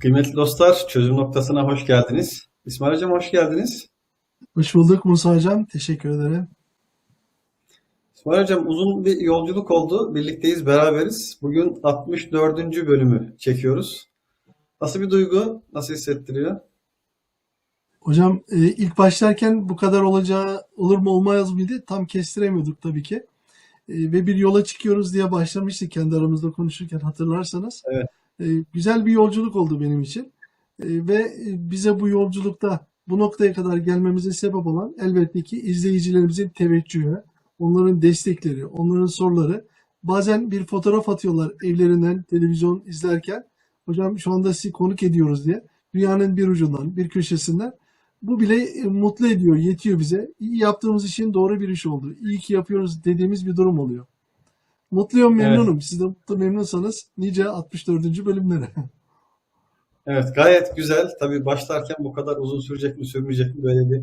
Kıymetli dostlar, çözüm noktasına hoş geldiniz. İsmail Hocam hoş geldiniz. Hoş bulduk Musa Hocam. Teşekkür ederim. İsmail Hocam uzun bir yolculuk oldu. Birlikteyiz, beraberiz. Bugün 64. bölümü çekiyoruz. Nasıl bir duygu? Nasıl hissettiriyor? Hocam e, ilk başlarken bu kadar olacağı olur mu olmaz mıydı tam kestiremiyorduk tabii ki. E, ve bir yola çıkıyoruz diye başlamıştık kendi aramızda konuşurken hatırlarsanız. Evet. E, güzel bir yolculuk oldu benim için. E, ve e, bize bu yolculukta bu noktaya kadar gelmemize sebep olan elbette ki izleyicilerimizin teveccühü, onların destekleri, onların soruları. Bazen bir fotoğraf atıyorlar evlerinden televizyon izlerken. Hocam şu anda sizi konuk ediyoruz diye. Dünyanın bir ucundan, bir köşesinden. Bu bile e, mutlu ediyor, yetiyor bize. İyi yaptığımız için doğru bir iş oldu. İyi ki yapıyoruz dediğimiz bir durum oluyor. Mutluyum, Evet, memnunum. Siz de mutlu memnunsanız nice 64. bölümlere. evet gayet güzel. Tabii başlarken bu kadar uzun sürecek mi, sürmeyecek mi böyle bir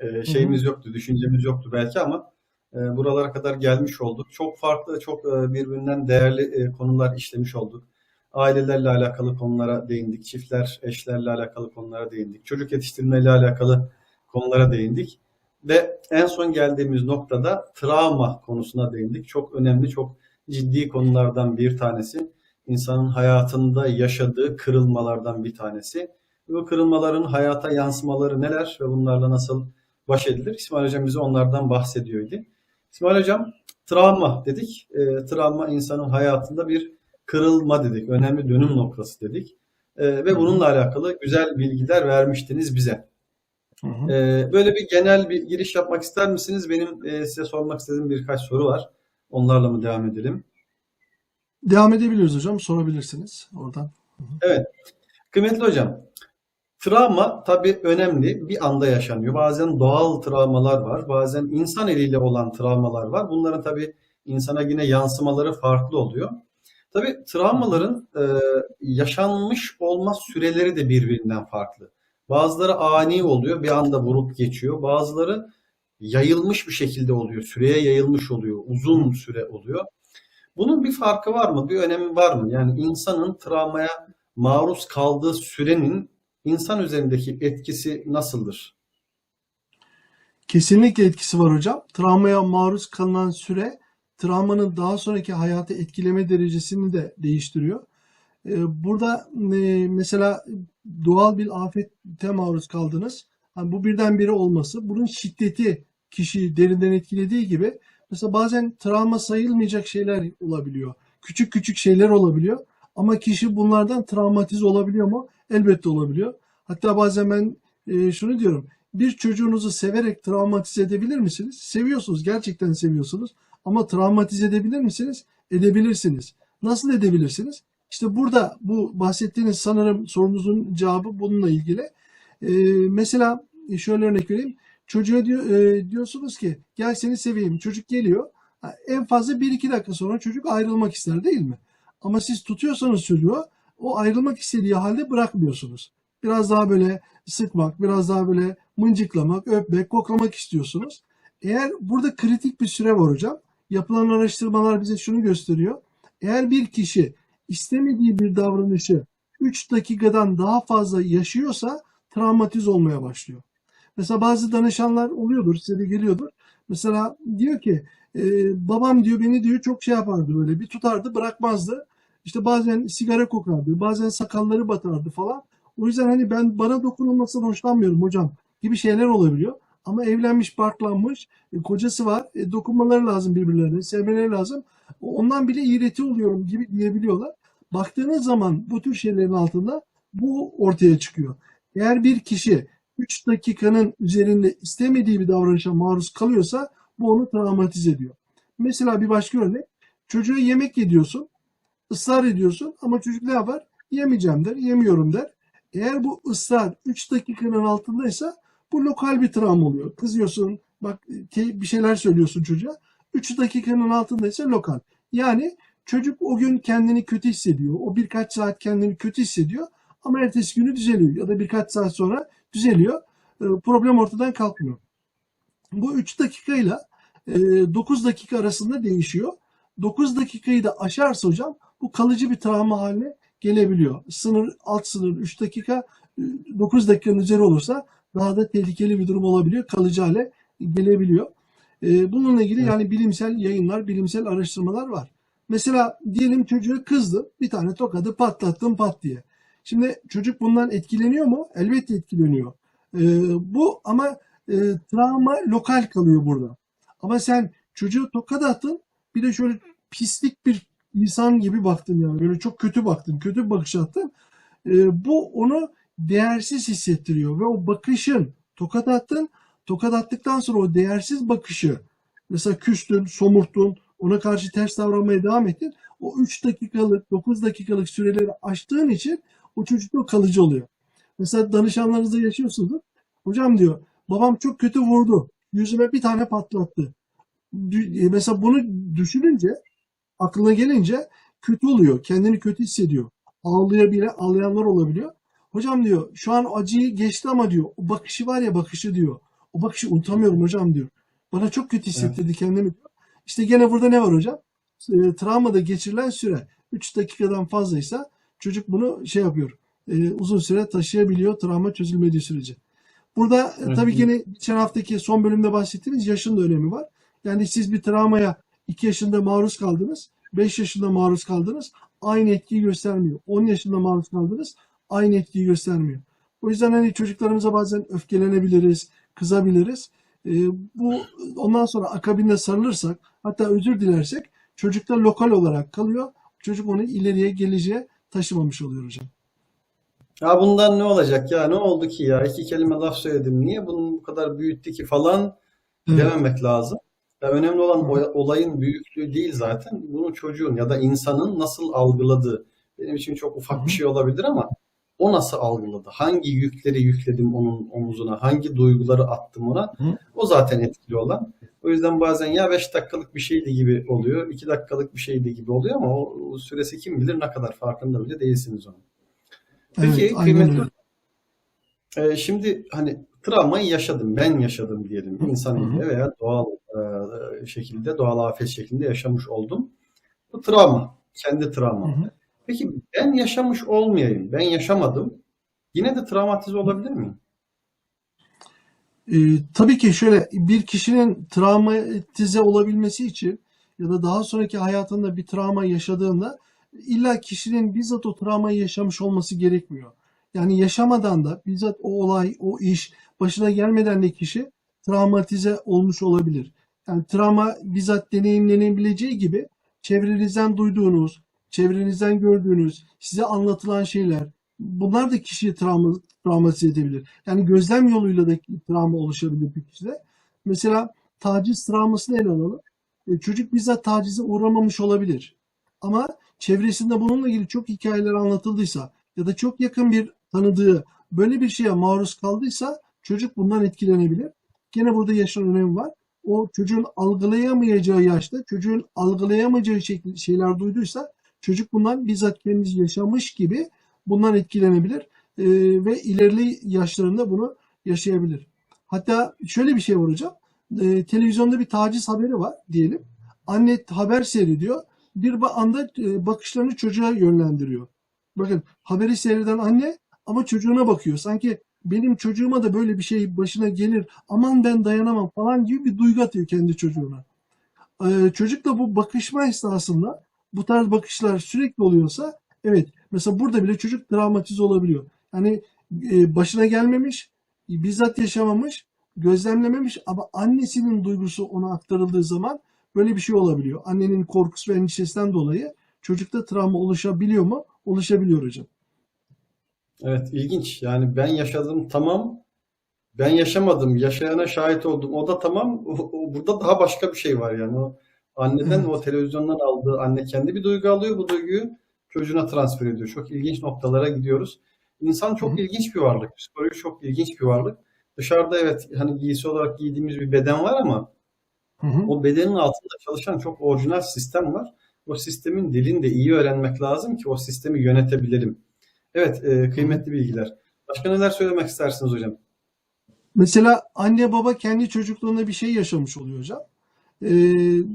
e, şeyimiz yoktu, düşüncemiz yoktu belki ama e, buralara kadar gelmiş olduk. Çok farklı, çok e, birbirinden değerli e, konular işlemiş olduk. Ailelerle alakalı konulara değindik, çiftler, eşlerle alakalı konulara değindik, çocuk yetiştirmeyle alakalı konulara değindik. Ve en son geldiğimiz noktada travma konusuna değindik. Çok önemli, çok ciddi konulardan bir tanesi. İnsanın hayatında yaşadığı kırılmalardan bir tanesi. Bu kırılmaların hayata yansımaları neler ve bunlarla nasıl baş edilir? İsmail Hocam bize onlardan bahsediyordu. İsmail Hocam travma dedik. E, travma insanın hayatında bir kırılma dedik. Önemli dönüm noktası dedik. E, ve bununla alakalı güzel bilgiler vermiştiniz bize. Hı hı. E, böyle bir genel bir giriş yapmak ister misiniz? Benim e, size sormak istediğim birkaç soru var. Onlarla mı devam edelim? Devam edebiliyoruz hocam. Sorabilirsiniz oradan. Evet. Kıymetli hocam, travma tabii önemli. Bir anda yaşanıyor. Bazen doğal travmalar var. Bazen insan eliyle olan travmalar var. Bunların tabii insana yine yansımaları farklı oluyor. Tabii travmaların e, yaşanmış olma süreleri de birbirinden farklı. Bazıları ani oluyor, bir anda vurup geçiyor. Bazıları yayılmış bir şekilde oluyor, süreye yayılmış oluyor, uzun süre oluyor. Bunun bir farkı var mı? Bir önemi var mı? Yani insanın travmaya maruz kaldığı sürenin insan üzerindeki etkisi nasıldır? Kesinlikle etkisi var hocam. Travmaya maruz kalınan süre travmanın daha sonraki hayatı etkileme derecesini de değiştiriyor. Ee, Burada e, mesela doğal bir afete maruz kaldınız. Hani bu birdenbire olması, bunun şiddeti kişiyi derinden etkilediği gibi mesela bazen travma sayılmayacak şeyler olabiliyor. Küçük küçük şeyler olabiliyor. Ama kişi bunlardan travmatize olabiliyor mu? Elbette olabiliyor. Hatta bazen ben e, şunu diyorum. Bir çocuğunuzu severek travmatize edebilir misiniz? Seviyorsunuz, gerçekten seviyorsunuz. Ama travmatize edebilir misiniz? Edebilirsiniz. Nasıl edebilirsiniz? İşte burada bu bahsettiğiniz sanırım sorunuzun cevabı bununla ilgili. Ee, mesela şöyle örnek vereyim. Çocuğa diyor, e, diyorsunuz ki gel seni seveyim. Çocuk geliyor. En fazla 1-2 dakika sonra çocuk ayrılmak ister değil mi? Ama siz tutuyorsanız çocuğu o ayrılmak istediği halde bırakmıyorsunuz. Biraz daha böyle sıkmak, biraz daha böyle mıncıklamak, öpmek, koklamak istiyorsunuz. Eğer burada kritik bir süre var hocam. Yapılan araştırmalar bize şunu gösteriyor. Eğer bir kişi istemediği bir davranışı 3 dakikadan daha fazla yaşıyorsa travmatize olmaya başlıyor. Mesela bazı danışanlar oluyordur, size de geliyordur. Mesela diyor ki e, babam diyor beni diyor çok şey yapardı böyle bir tutardı bırakmazdı. İşte bazen sigara kokardı, bazen sakalları batardı falan. O yüzden hani ben bana dokunulmasından hoşlanmıyorum hocam gibi şeyler olabiliyor. Ama evlenmiş, barklanmış, e, kocası var, e, dokunmaları lazım birbirlerine, sevmeleri lazım. Ondan bile iğreti oluyorum gibi diyebiliyorlar. Baktığınız zaman bu tür şeylerin altında bu ortaya çıkıyor. Eğer bir kişi 3 dakikanın üzerinde istemediği bir davranışa maruz kalıyorsa bu onu travmatize ediyor. Mesela bir başka örnek. Çocuğa yemek yediyorsun, ısrar ediyorsun ama çocuk ne yapar? Yemeyeceğim der, yemiyorum der. Eğer bu ısrar 3 dakikanın altındaysa bu lokal bir travma oluyor. Kızıyorsun, bak bir şeyler söylüyorsun çocuğa. 3 dakikanın altındaysa lokal. Yani çocuk o gün kendini kötü hissediyor. O birkaç saat kendini kötü hissediyor ama ertesi günü düzeliyor ya da birkaç saat sonra düzeliyor. Ee, Problem ortadan kalkmıyor. Bu 3 dakikayla e, 9 dakika arasında değişiyor. 9 dakikayı da aşarsa hocam bu kalıcı bir travma haline gelebiliyor. Sınır alt sınır 3 dakika 9 dakikanın üzeri olursa daha da tehlikeli bir durum olabiliyor. Kalıcı hale gelebiliyor. Ee, bununla ilgili Evet. yani bilimsel yayınlar, bilimsel araştırmalar var. Mesela diyelim çocuğa kızdı. Bir tane tokadı patlattın pat diye. Şimdi çocuk bundan etkileniyor mu? Elbette etkileniyor. Ee, bu ama e, travma lokal kalıyor burada. Ama sen çocuğu tokat attın bir de şöyle pislik bir insan gibi baktın yani. Böyle çok kötü baktın. Kötü bir bakış attın. Ee, bu onu değersiz hissettiriyor ve o bakışın tokat attın. Tokat attıktan sonra o değersiz bakışı mesela küstün, somurttun, ona karşı ters davranmaya devam ettin. O 3 dakikalık, 9 dakikalık süreleri aştığın için o çocukta kalıcı oluyor. Mesela danışanlarınızda yaşıyorsunuz. Hocam diyor, babam çok kötü vurdu. Yüzüme bir tane patlattı. E, Mesela bunu düşününce, aklına gelince kötü oluyor. Kendini kötü hissediyor. Ağlayabile, ağlayanlar olabiliyor. Hocam diyor, şu an acıyı geçti ama diyor, o bakışı var ya bakışı diyor. O bakışı unutamıyorum hocam diyor. Bana çok kötü hissettirdi kendimi diyor. İşte gene burada ne var hocam? E, travmada geçirilen süre 3 dakikadan fazlaysa çocuk bunu şey yapıyor. e, uzun süre taşıyabiliyor travma çözülmediği sürece. Burada Evet. tabii ki geçen haftaki son bölümde bahsettiğimiz yaşın da önemi var. Yani siz bir travmaya 2 yaşında maruz kaldınız, 5 yaşında maruz kaldınız, aynı etkiyi göstermiyor. 10 yaşında maruz kaldınız, aynı etkiyi göstermiyor. O yüzden hani çocuklarımıza bazen öfkelenebiliriz, kızabiliriz. E, bu ondan sonra akabinde sarılırsak, hatta özür dilersek çocukta lokal olarak kalıyor. Çocuk onu ileriye geleceğe taşımamış oluyor hocam. Ya bundan ne olacak ya? Ne oldu ki ya? İki kelime laf söyledim. Niye bunu bu kadar büyüttü ki falan Evet. dememek lazım. Ya önemli olan olayın büyüklüğü değil zaten. Bunu çocuğun ya da insanın nasıl algıladığı. Benim için çok ufak bir şey olabilir ama o nasıl algıladı? Hangi yükleri yükledim onun omuzuna? Hangi duyguları attım ona? Hı. O zaten etkili olan. O yüzden bazen ya 5 dakikalık bir şeydi gibi oluyor, 2 dakikalık bir şeydi gibi oluyor ama o, o süresi kim bilir ne kadar farkında bile değilsiniz onun. Evet, Peki aynen kıymetli ee, şimdi hani travmayı yaşadım, ben yaşadım diyelim Hı insan hı. eliyle veya doğal e, şekilde, doğal afet şeklinde yaşamış oldum. Bu travma, kendi Hı travmam. hı. Peki ben yaşamış olmayayım, ben yaşamadım. Yine de travmatize olabilir miyim? Ee, tabii ki şöyle bir kişinin travmatize olabilmesi için ya da daha sonraki hayatında bir travma yaşadığında illa kişinin bizzat o travmayı yaşamış olması gerekmiyor. Yani yaşamadan da bizzat o olay, o iş başına gelmeden de kişi travmatize olmuş olabilir. Yani travma bizzat deneyimlenebileceği gibi çevrenizden duyduğunuz, çevrenizden gördüğünüz, size anlatılan şeyler bunlar da kişiyi travma, travmatize edebilir. Yani gözlem yoluyla da travma oluşabilir bir kişide. Mesela taciz travmasını ele alalım. E, çocuk bizzat tacize uğramamış olabilir. Ama çevresinde bununla ilgili çok hikayeler anlatıldıysa ya da çok yakın bir tanıdığı böyle bir şeye maruz kaldıysa çocuk bundan etkilenebilir. Gene burada yaşın önemi var. O çocuğun algılayamayacağı yaşta, çocuğun algılayamayacağı şeyler duyduysa çocuk bundan bizzat kendisi yaşamış gibi bundan etkilenebilir Ee, ve ilerili yaşlarında bunu yaşayabilir. Hatta şöyle bir şey var. Ee, televizyonda bir taciz haberi var diyelim. Anne haber seyrediyor. Bir anda e, bakışlarını çocuğa yönlendiriyor. Bakın haberi seyreden anne ama çocuğuna bakıyor. Sanki benim çocuğuma da böyle bir şey başına gelir. Aman ben dayanamam falan gibi bir duygu atıyor kendi çocuğuna. Ee, çocuk da bu bakışma esnasında bu tarz bakışlar sürekli oluyorsa evet mesela burada bile çocuk travmatize olabiliyor. Yani e, başına gelmemiş, bizzat yaşamamış, gözlemlememiş ama annesinin duygusu ona aktarıldığı zaman böyle bir şey olabiliyor. Annenin korkusu ve endişesinden dolayı çocukta travma oluşabiliyor mu? Oluşabiliyor hocam. Evet, ilginç. Yani ben yaşadım tamam, ben yaşamadım, yaşayana şahit oldum. O da tamam, burada daha başka bir şey var yani. O anneden, Evet. o televizyondan aldığı anne kendi bir duygu alıyor, bu duyguyu çocuğuna transfer ediyor. Çok ilginç noktalara gidiyoruz. İnsan çok hı. ilginç bir varlık, psikoloji çok ilginç bir varlık. Dışarıda evet hani giysi olarak giydiğimiz bir beden var ama Hı hı. o bedenin altında çalışan çok orijinal sistem var. O sistemin dilini de iyi öğrenmek lazım ki o sistemi yönetebilirim. Evet, e, kıymetli bilgiler. Başka neler söylemek istersiniz hocam? Mesela anne baba kendi çocukluğunda bir şey yaşamış oluyor hocam. Ee,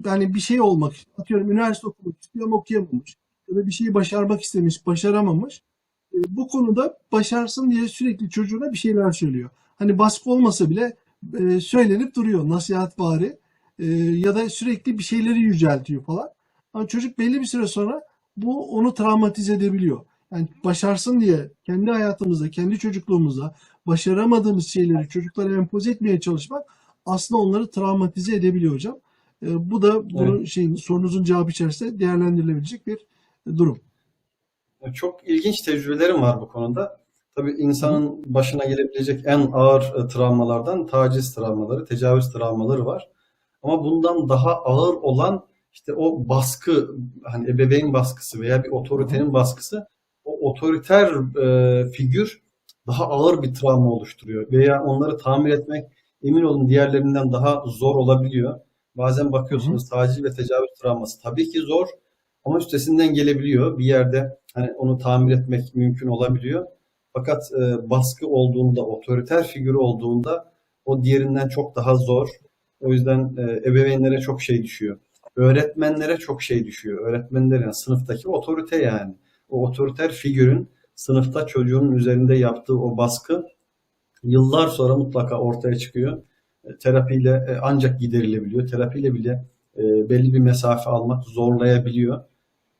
yani bir şey olmak, atıyorum üniversite okumak istiyor ama okuyamamış. ya da bir şeyi başarmak istemiş, başaramamış. E, bu konuda başarsın diye sürekli çocuğuna bir şeyler söylüyor. Hani baskı olmasa bile e, söylenip duruyor nasihat bari E, ya da sürekli bir şeyleri yüceltiyor falan. Ama çocuk belli bir süre sonra bu onu travmatize edebiliyor. Yani başarsın diye kendi hayatımızda, kendi çocukluğumuzda başaramadığımız şeyleri çocuklara empoze etmeye çalışmak aslında onları travmatize edebiliyor hocam. E, bu da bunun şeyin sorunuzun cevabı içerisinde değerlendirilebilecek bir durum. Çok ilginç tecrübelerim var bu konuda. Tabii insanın başına gelebilecek en ağır e, travmalardan taciz travmaları, tecavüz travmaları var. Ama bundan daha ağır olan işte o baskı, hani ebeveyn baskısı veya bir otoritenin baskısı, o otoriter e, figür daha ağır bir travma oluşturuyor. Veya onları tamir etmek emin olun diğerlerinden daha zor olabiliyor. Bazen bakıyorsunuz taciz ve tecavüz travması tabii ki zor ama üstesinden gelebiliyor. Bir yerde hani onu tamir etmek mümkün olabiliyor. Fakat e, baskı olduğunda, otoriter figürü olduğunda o diğerinden çok daha zor. O yüzden e, ebeveynlere çok şey düşüyor. Öğretmenlere çok şey düşüyor. Öğretmenler yani sınıftaki otorite yani. O otoriter figürün sınıfta çocuğun üzerinde yaptığı o baskı yıllar sonra mutlaka ortaya çıkıyor. E, terapiyle e, ancak giderilebiliyor. Terapiyle bile e, belli bir mesafe almak zorlayabiliyor.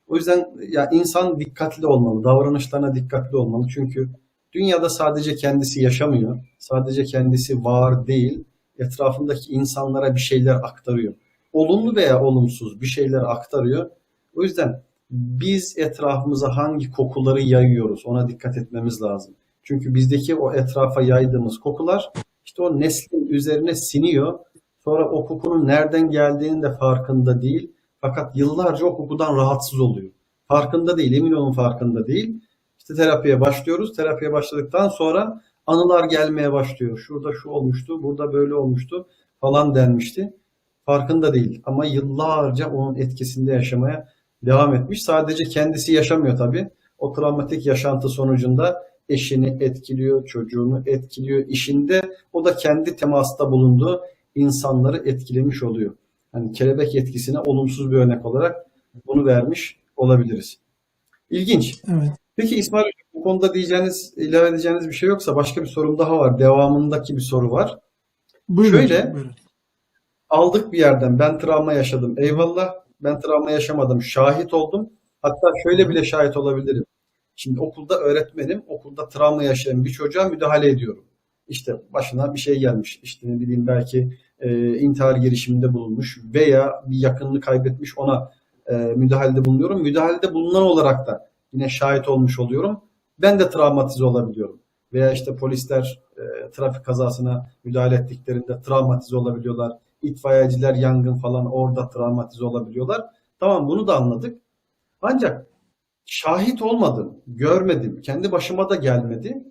O yüzden ya insan dikkatli olmalı, davranışlarına dikkatli olmalı. Çünkü dünyada sadece kendisi yaşamıyor, sadece kendisi var değil, etrafındaki insanlara bir şeyler aktarıyor. Olumlu veya olumsuz bir şeyler aktarıyor. O yüzden biz etrafımıza hangi kokuları yayıyoruz ona dikkat etmemiz lazım. Çünkü bizdeki o etrafa yaydığımız kokular işte o neslin üzerine siniyor. Sonra o kokunun nereden geldiğinin de farkında değil. Fakat yıllarca o kokudan rahatsız oluyor. Farkında değil, emin olun farkında değil. İşte terapiye başlıyoruz. Terapiye başladıktan sonra anılar gelmeye başlıyor. Şurada şu olmuştu, burada böyle olmuştu falan denmişti. Farkında değil ama yıllarca onun etkisinde yaşamaya devam etmiş. Sadece kendisi yaşamıyor tabii. O travmatik yaşantı sonucunda eşini etkiliyor, çocuğunu etkiliyor, işinde o da kendi temasta bulunduğu insanları etkilemiş oluyor. Hani kelebek etkisine olumsuz bir örnek olarak bunu vermiş olabiliriz. İlginç. Evet. Peki İsmail bu konuda diyeceğiniz, ilave edeceğiniz bir şey yoksa başka bir sorum daha var. Devamındaki bir soru var. Buyurun Şöyle, buyurun. Aldık bir yerden ben travma yaşadım. Eyvallah ben travma yaşamadım. Şahit oldum. Hatta şöyle bile şahit olabilirim. Şimdi okulda öğretmenim. Okulda travma yaşayan bir çocuğa müdahale ediyorum. İşte başına bir şey gelmiş. İşte ne bileyim belki e, intihar girişiminde bulunmuş veya bir yakınını kaybetmiş ona e, müdahalede bulunuyorum. Müdahalede bulunan olarak da yine şahit olmuş oluyorum. Ben de travmatize olabiliyorum. Veya işte polisler e, trafik kazasına müdahale ettiklerinde travmatize olabiliyorlar. İtfaiyeciler yangın falan orada travmatize olabiliyorlar. Tamam bunu da anladık. Ancak şahit olmadım, görmedim, kendi başıma da gelmedi.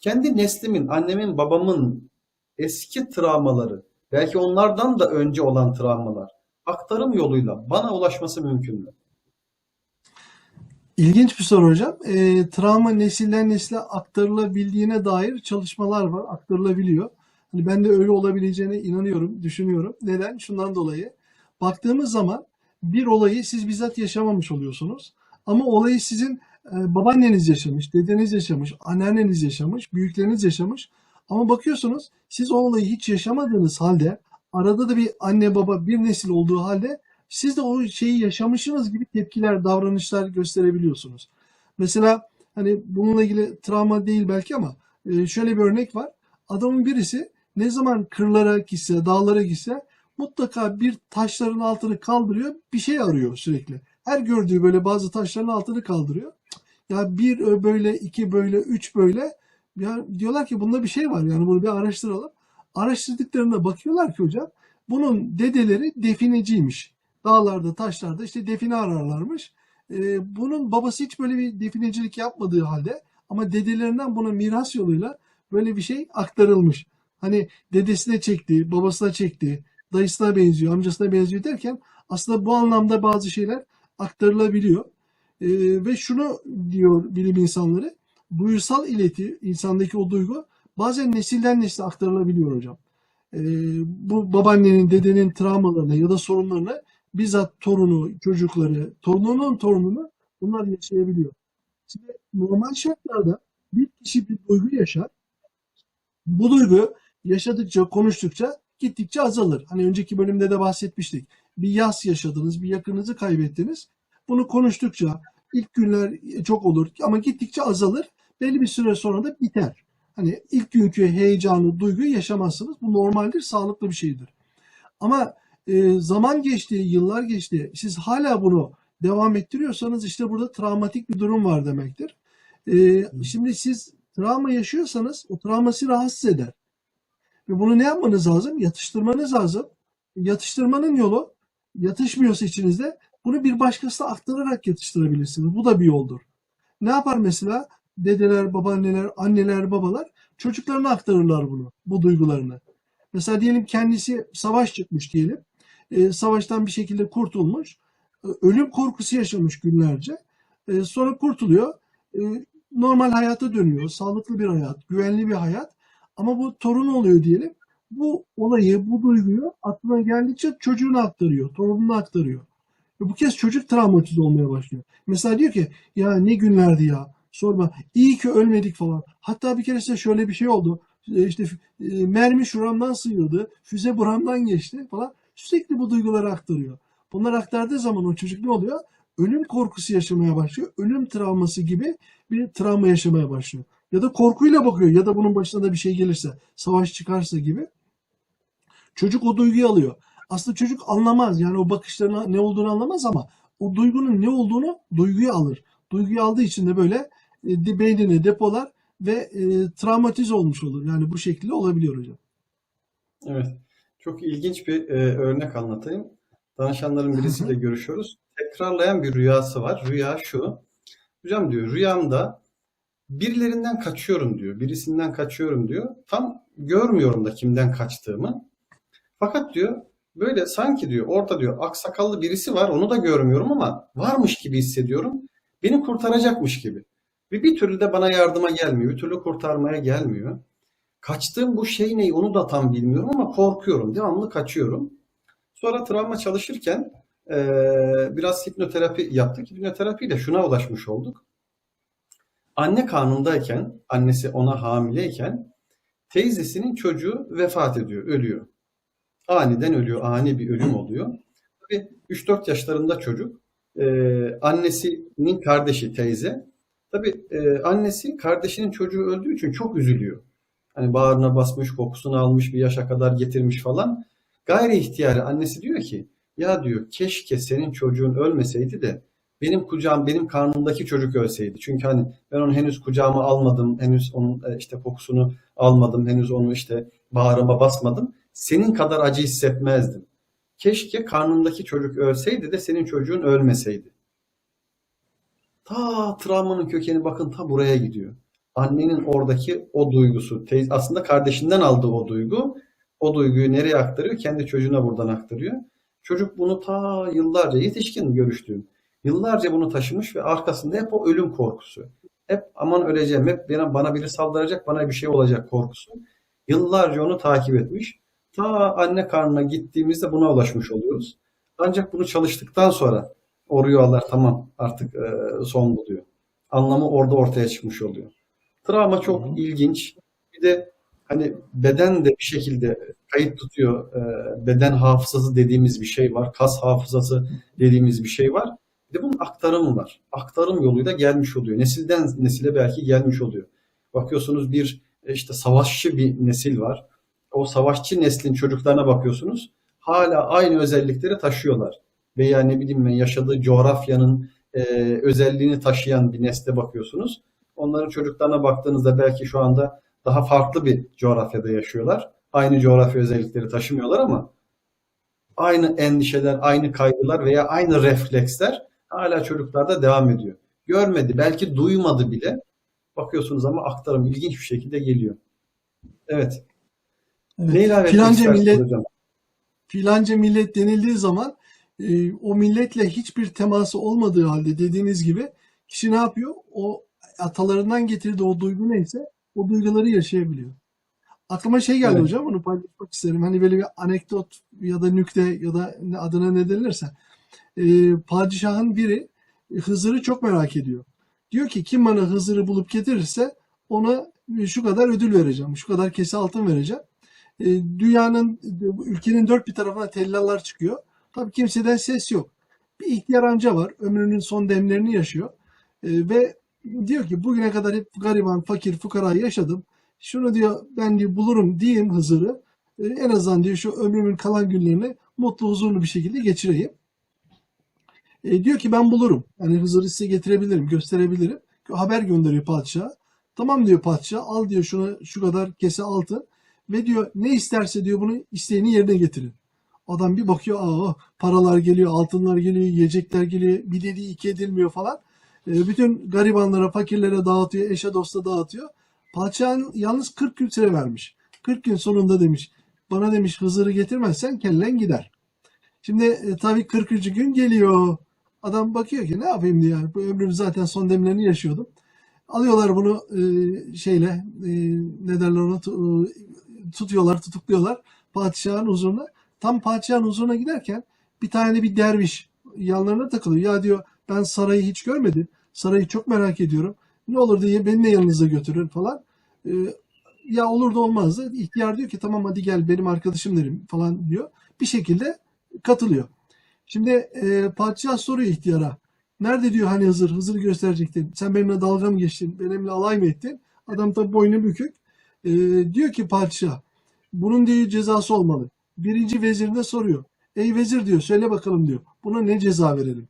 Kendi neslimin, annemin, babamın eski travmaları, belki onlardan da önce olan travmalar aktarım yoluyla bana ulaşması mümkün mü? İlginç bir soru hocam. E, travma nesilden nesile aktarılabildiğine dair çalışmalar var. Aktarılabiliyor. Hani ben de öyle olabileceğine inanıyorum, düşünüyorum. Neden? Şundan dolayı. Baktığımız zaman bir olayı siz bizzat yaşamamış oluyorsunuz. Ama olayı sizin e, babaanneniz yaşamış, dedeniz yaşamış, anneanneniz yaşamış, büyükleriniz yaşamış. Ama bakıyorsunuz siz o olayı hiç yaşamadığınız halde arada da bir anne baba bir nesil olduğu halde siz de o şeyi yaşamışsınız gibi tepkiler, davranışlar gösterebiliyorsunuz. Mesela hani bununla ilgili travma değil belki ama e, şöyle bir örnek var. Adamın birisi ne zaman kırlara gitse, dağlara gitse mutlaka bir taşların altını kaldırıyor, bir şey arıyor sürekli. Her gördüğü böyle bazı taşların altını kaldırıyor. Ya bir böyle, iki böyle, üç böyle. Ya diyorlar ki bunda bir şey var yani bunu bir araştıralım. Araştırdıklarında bakıyorlar ki hocam bunun dedeleri defineciymiş. Dağlarda, taşlarda işte define ararlarmış. Ee, bunun babası hiç böyle bir definecilik yapmadığı halde ama dedelerinden buna miras yoluyla böyle bir şey aktarılmış. Hani dedesine çekti, babasına çekti, dayısına benziyor, amcasına benziyor derken aslında bu anlamda bazı şeyler aktarılabiliyor. Ee, ve şunu diyor bilim insanları, duygusal ileti, insandaki o duygu bazen nesilden nesile aktarılabiliyor hocam. Ee, bu babaannenin, dedenin travmalarını ya da sorunlarını bizzat torunu, çocukları, torununun torununu bunlar yaşayabiliyor. Şimdi normal şartlarda bir kişi bir duygu yaşar. Bu duygu yaşadıkça, konuştukça gittikçe azalır. Hani önceki bölümde de bahsetmiştik. Bir yas yaşadınız, bir yakınınızı kaybettiniz. Bunu konuştukça ilk günler çok olur ama gittikçe azalır. Belli bir süre sonra da biter. Hani ilk günkü heyecanı, duyguyu yaşamazsınız. Bu normaldir, sağlıklı bir şeydir. Ama e, zaman geçti, yıllar geçti. Siz hala bunu devam ettiriyorsanız işte burada travmatik bir durum var demektir. E, şimdi siz travma yaşıyorsanız o travma sizi rahatsız eder. Ve bunu ne yapmanız lazım? Yatıştırmanız lazım. Yatıştırmanın yolu yatışmıyorsa içinizde bunu bir başkasına aktararak yatıştırabilirsiniz. Bu da bir yoldur. Ne yapar mesela? Dedeler, babaanneler, anneler, babalar çocuklarına aktarırlar bunu, bu duygularını. Mesela diyelim kendisi savaş çıkmış diyelim. E, savaştan bir şekilde kurtulmuş. E, ölüm korkusu yaşamış günlerce. E, sonra kurtuluyor. E, normal hayata dönüyor. Sağlıklı bir hayat, güvenli bir hayat. Ama bu torunu oluyor diyelim. Bu olayı, bu duyguyu aklına geldikçe çocuğuna aktarıyor, torununa aktarıyor. Ve bu kez çocuk travmatize olmaya başlıyor. Mesela diyor ki ya ne günlerdi ya sorma iyi ki ölmedik falan. Hatta bir keresinde şöyle bir şey oldu. E, İşte e, mermi şuramdan sıyıldı, füze buramdan geçti falan. Sürekli bu duyguları aktarıyor. Bunları aktardığı zaman o çocuk ne oluyor? Ölüm korkusu yaşamaya başlıyor. Ölüm travması gibi bir travma yaşamaya başlıyor. Ya da korkuyla bakıyor ya da bunun başına da bir şey gelirse, savaş çıkarsa gibi. Çocuk o duyguyu alıyor. Aslında çocuk anlamaz. Yani o bakışların ne olduğunu anlamaz ama o duygunun ne olduğunu duyguyu alır. Duyguyu aldığı için de böyle e, beynine depolar ve e, travmatize olmuş olur. Yani bu şekilde olabiliyor hocam. Evet. Çok ilginç bir e, örnek anlatayım. Danışanların birisiyle görüşüyoruz. Tekrarlayan bir rüyası var. Rüya şu. Hocam diyor rüyamda birilerinden kaçıyorum diyor. Birisinden kaçıyorum diyor. Tam görmüyorum da kimden kaçtığımı. Fakat diyor böyle sanki diyor orada diyor aksakallı birisi var onu da görmüyorum ama varmış gibi hissediyorum. Beni kurtaracakmış gibi. Ve bir türlü de bana yardıma gelmiyor. Bir türlü kurtarmaya gelmiyor. Kaçtığım bu şey ne onu da tam bilmiyorum ama korkuyorum. Devamlı kaçıyorum. Sonra travma çalışırken eee, biraz hipnoterapi yaptık. Hipnoterapiyle şuna ulaşmış olduk. Anne karnındayken, annesi ona hamileyken teyzesinin çocuğu vefat ediyor, ölüyor. Aniden ölüyor, ani bir ölüm oluyor. Tabii 3-4 yaşlarında çocuk. Eee, annesinin kardeşi teyze. Tabii eee, annesi kardeşinin çocuğu öldüğü için çok üzülüyor. Hani bağrına basmış, kokusunu almış, bir yaşa kadar getirmiş falan. Gayri ihtiyari annesi diyor ki, ya diyor keşke senin çocuğun ölmeseydi de benim kucağım, benim karnımdaki çocuk ölseydi. Çünkü hani ben onu henüz kucağıma almadım, henüz onun e, işte kokusunu almadım, henüz onu işte bağrıma basmadım. Senin kadar acı hissetmezdim. Keşke karnındaki çocuk ölseydi de senin çocuğun ölmeseydi. Ta travmanın kökeni bakın ta buraya gidiyor. Annenin oradaki o duygusu, aslında kardeşinden aldığı o duygu, o duyguyu nereye aktarıyor? Kendi çocuğuna buradan aktarıyor. Çocuk bunu ta yıllarca, yetişkin görüştüğüm, yıllarca bunu taşımış ve arkasında hep o ölüm korkusu. Hep aman öleceğim, hep bana, bana biri saldıracak, bana bir şey olacak korkusu. Yıllarca onu takip etmiş. Ta anne karnına gittiğimizde buna ulaşmış oluyoruz. Ancak bunu çalıştıktan sonra o rüyalar tamam artık e, son buluyor. Anlamı orada ortaya çıkmış oluyor. Travma çok Hı hı. ilginç. Bir de hani beden de bir şekilde kayıt tutuyor. E, beden hafızası dediğimiz bir şey var. Kas hafızası dediğimiz bir şey var. Bir de bunun aktarımı var. Aktarım yoluyla gelmiş oluyor. Nesilden nesile belki gelmiş oluyor. Bakıyorsunuz bir e, işte savaşçı bir nesil var. O savaşçı neslin çocuklarına bakıyorsunuz. Hala aynı özellikleri taşıyorlar. Veya ne bileyim ben yaşadığı coğrafyanın e, özelliğini taşıyan bir nesle bakıyorsunuz. Onların çocuklarına baktığınızda belki şu anda daha farklı bir coğrafyada yaşıyorlar. Aynı coğrafya özellikleri taşımıyorlar ama aynı endişeler, aynı kaygılar veya aynı refleksler hala çocuklarda devam ediyor. Görmedi, belki duymadı bile. Bakıyorsunuz ama aktarım ilginç bir şekilde geliyor. Evet. Evet. Ne ilave etmek Filanca millet hocam? filanca millet denildiği zaman e, o milletle hiçbir teması olmadığı halde dediğiniz gibi kişi ne yapıyor? O atalarından getirdiği o duygu neyse o duyguları yaşayabiliyor. Aklıma şey geldi Evet. hocam onu paylaşmak isterim. Hani böyle bir anekdot ya da nükte ya da adına ne denilirse. E, padişahın biri Hızır'ı çok merak ediyor. Diyor ki kim bana Hızır'ı bulup getirirse ona şu kadar ödül vereceğim. Şu kadar kese altın vereceğim. E, dünyanın, ülkenin dört bir tarafına tellalar çıkıyor. Tabii kimseden ses yok. Bir ihtiyar amca var. Ömrünün son demlerini yaşıyor. E, ve diyor ki bugüne kadar hep gariban, fakir, fukara yaşadım. Şunu diyor ben diyor bulurum diyeyim Hızır'ı. E, en azından diyor şu ömrümün kalan günlerini mutlu, huzurlu bir şekilde geçireyim. E, diyor ki ben bulurum. Yani Hızır'ı size getirebilirim, gösterebilirim. Haber gönderiyor padişaha. Tamam diyor padişah al diyor şuna şu kadar kese altın ve diyor ne isterse diyor bunu isteğini yerine getirin. Adam bir bakıyor aa paralar geliyor, altınlar geliyor, yiyecekler geliyor, bir dediği iki edilmiyor falan. E, bütün garibanlara, fakirlere dağıtıyor, eşe dosta dağıtıyor. Padişahın yalnız 40 gün süre vermiş. 40 gün sonunda demiş bana demiş Hızır'ı getirmezsen kellen gider. Şimdi e, tabii 40. gün geliyor. Adam bakıyor ki ne yapayım diye. Bu ömrüm zaten son demlerini yaşıyordum. Alıyorlar bunu e, şeyle e, ne derler tu- e, tutuyorlar, tutukluyorlar padişahın huzuruna. Tam padişahın huzuruna giderken bir tane bir derviş yanlarına takılıyor. Ya diyor ben sarayı hiç görmedim. Sarayı çok merak ediyorum. Ne olur diye beni de yanınıza götürün falan. E, ya olur da olmazdı. İhtiyar diyor ki tamam hadi gel benim arkadaşım derim falan diyor. Bir şekilde katılıyor. Şimdi e, padişah soruyor ihtiyara. Nerede diyor hani Hızır? Hızır'ı gösterecektin. Sen benimle dalga mı geçtin? Benimle alay mı ettin? Adam tabi boynu bükük. E, diyor ki padişah bunun diyor cezası olmalı. Birinci vezirine soruyor. Ey vezir diyor söyle bakalım diyor. Buna ne ceza verelim?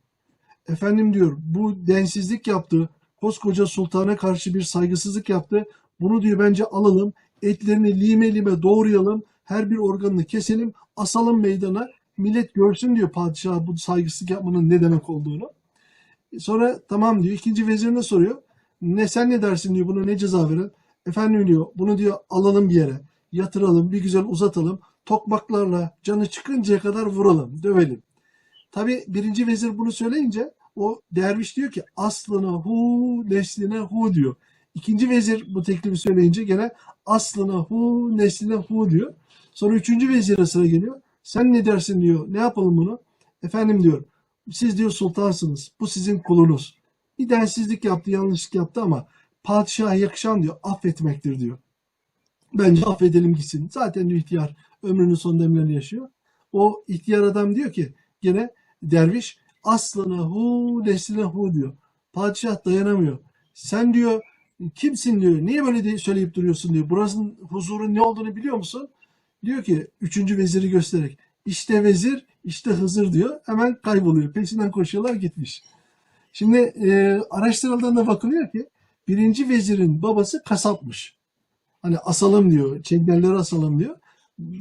Efendim diyor bu densizlik yaptı. Koskoca sultana karşı bir saygısızlık yaptı. Bunu diyor bence alalım. Etlerini lime lime doğrayalım. Her bir organını keselim. Asalım meydana. Millet görsün diyor padişah bu saygısızlık yapmanın ne demek olduğunu. Sonra tamam diyor. İkinci vezirine soruyor. Ne sen ne dersin diyor. Buna ne ceza verin? Efendim diyor. Bunu diyor alalım bir yere. Yatıralım. Bir güzel uzatalım. Tokmaklarla canı çıkıncaya kadar vuralım. Dövelim. Tabi birinci vezir bunu söyleyince o derviş diyor ki aslına hu nesline hu diyor. İkinci vezir bu teklifi söyleyince gene aslına hu nesline hu diyor. Sonra üçüncü vezire sıra geliyor. Sen ne dersin diyor. Ne yapalım bunu? Efendim diyor. Siz diyor sultansınız. Bu sizin kulunuz. Bir densizlik yaptı, yanlışlık yaptı ama padişaha yakışan diyor affetmektir diyor. Bence affedelim gitsin. Zaten ihtiyar ömrünün son demlerini yaşıyor. O ihtiyar adam diyor ki gene derviş aslına hu nesline hu diyor. Padişah dayanamıyor. Sen diyor kimsin diyor. Niye böyle de söyleyip duruyorsun diyor. Burasının huzurun ne olduğunu biliyor musun? Diyor ki üçüncü veziri göstererek işte vezir işte Hızır diyor. Hemen kayboluyor. Peşinden koşuyorlar gitmiş. Şimdi e, araştırıldığında bakılıyor ki birinci vezirin babası kasapmış. Hani asalım diyor. Çengelleri asalım diyor.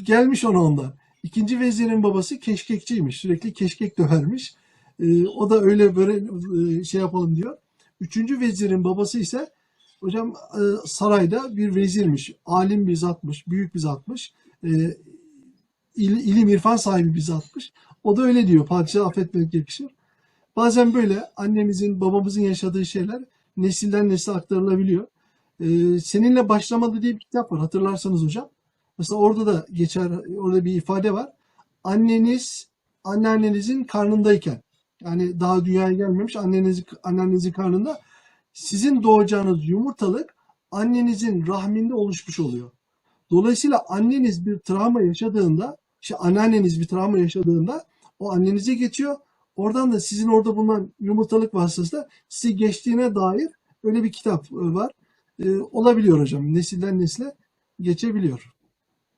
Gelmiş ona ondan. İkinci vezirin babası keşkekçiymiş. Sürekli keşkek dövermiş. E, o da öyle böyle e, şey yapalım diyor. Üçüncü vezirin babası ise hocam e, sarayda bir vezirmiş. Alim bir zatmış. Büyük bir zatmış. E, il, ilim irfan sahibi bir zatmış. O da öyle diyor. Padişahı affetmek yakışır. Bazen böyle annemizin, babamızın yaşadığı şeyler nesilden nesile aktarılabiliyor. Ee, seninle başlamadı diye bir kitap var. Hatırlarsanız hocam. Mesela orada da geçer, orada bir ifade var. Anneniz, anneannenizin karnındayken, yani daha dünyaya gelmemiş anneniz, annenizin karnında sizin doğacağınız yumurtalık annenizin rahminde oluşmuş oluyor. Dolayısıyla anneniz bir travma yaşadığında, işte anneanneniz bir travma yaşadığında o annenize geçiyor. Oradan da sizin orada bulunan yumurtalık vasıtasıyla size geçtiğine dair öyle bir kitap e, var. Ee, olabiliyor hocam. Nesilden nesile geçebiliyor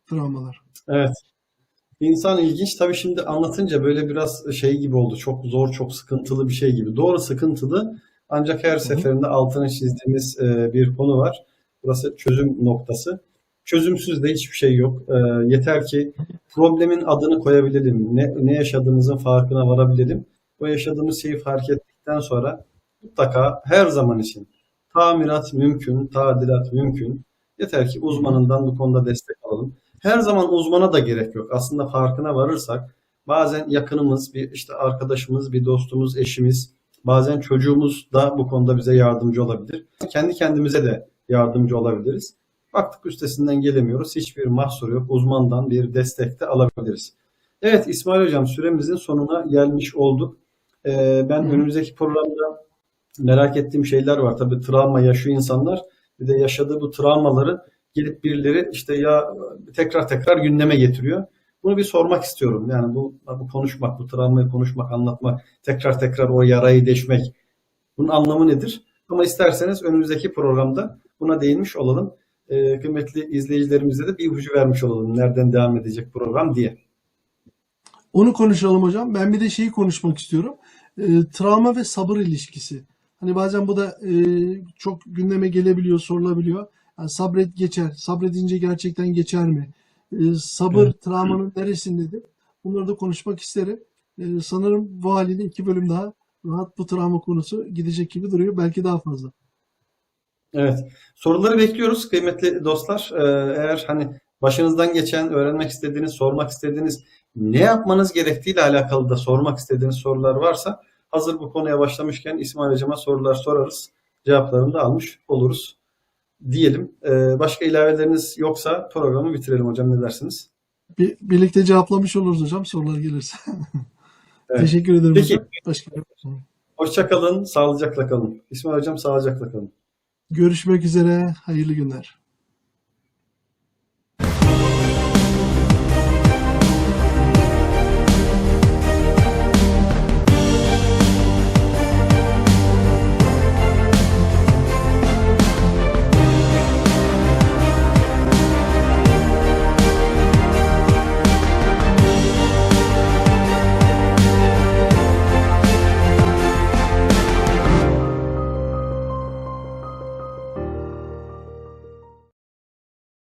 travmalar. Evet. İnsan ilginç. Tabii şimdi anlatınca böyle biraz şey gibi oldu. Çok zor, çok sıkıntılı bir şey gibi. Doğru sıkıntılı. Ancak her seferinde altını çizdiğimiz e, bir konu var. Burası çözüm noktası. Çözümsüz de hiçbir şey yok. E, yeter ki problemin adını koyabilelim. Ne, ne yaşadığımızın farkına varabilelim. O yaşadığımız şeyi fark ettikten sonra mutlaka her zaman için tamirat mümkün, tadilat mümkün. Yeter ki uzmanından bu konuda destek alalım. Her zaman uzmana da gerek yok. Aslında farkına varırsak bazen yakınımız, bir işte arkadaşımız, bir dostumuz, eşimiz, bazen çocuğumuz da bu konuda bize yardımcı olabilir. Kendi kendimize de yardımcı olabiliriz. Baktık üstesinden gelemiyoruz. Hiçbir mahsur yok. Uzmandan bir destek de alabiliriz. Evet İsmail Hocam süremizin sonuna gelmiş olduk. Ee, ben hı. önümüzdeki programda merak ettiğim şeyler var. Tabii travma yaşıyor insanlar. Bir de yaşadığı bu travmaları gelip birileri işte ya tekrar tekrar gündeme getiriyor. Bunu bir sormak istiyorum. Yani bu, bu konuşmak, bu travmayı konuşmak, anlatmak, tekrar tekrar o yarayı deşmek. Bunun anlamı nedir? Ama isterseniz önümüzdeki programda buna değinmiş olalım. Ee, kıymetli izleyicilerimize de bir ipucu vermiş olalım. Nereden devam edecek program diye. Onu konuşalım hocam. Ben bir de şeyi konuşmak istiyorum. E, travma ve sabır ilişkisi. Hani bazen bu da e, çok gündeme gelebiliyor, sorulabiliyor. Yani sabret geçer. Sabredince gerçekten geçer mi? E, sabır Evet. travmanın neresindedir? Bunları da konuşmak isterim. E, sanırım bu haliyle iki bölüm daha rahat bu travma konusu gidecek gibi duruyor. Belki daha fazla. Evet. Soruları bekliyoruz kıymetli dostlar. Ee, eğer hani başınızdan geçen, öğrenmek istediğiniz, sormak istediğiniz, ne yapmanız gerektiğiyle alakalı da sormak istediğiniz sorular varsa hazır bu konuya başlamışken İsmail Hocam'a sorular sorarız. Cevaplarını da almış oluruz diyelim. Ee, başka ilaveleriniz yoksa programı bitirelim hocam ne dersiniz? Bir, birlikte cevaplamış oluruz hocam sorular gelirse. Evet. Teşekkür ederim Peki. hocam. Başka Hoşça kalın, sağlıcakla kalın. İsmail Hocam sağlıcakla kalın. Görüşmek üzere. Hayırlı günler.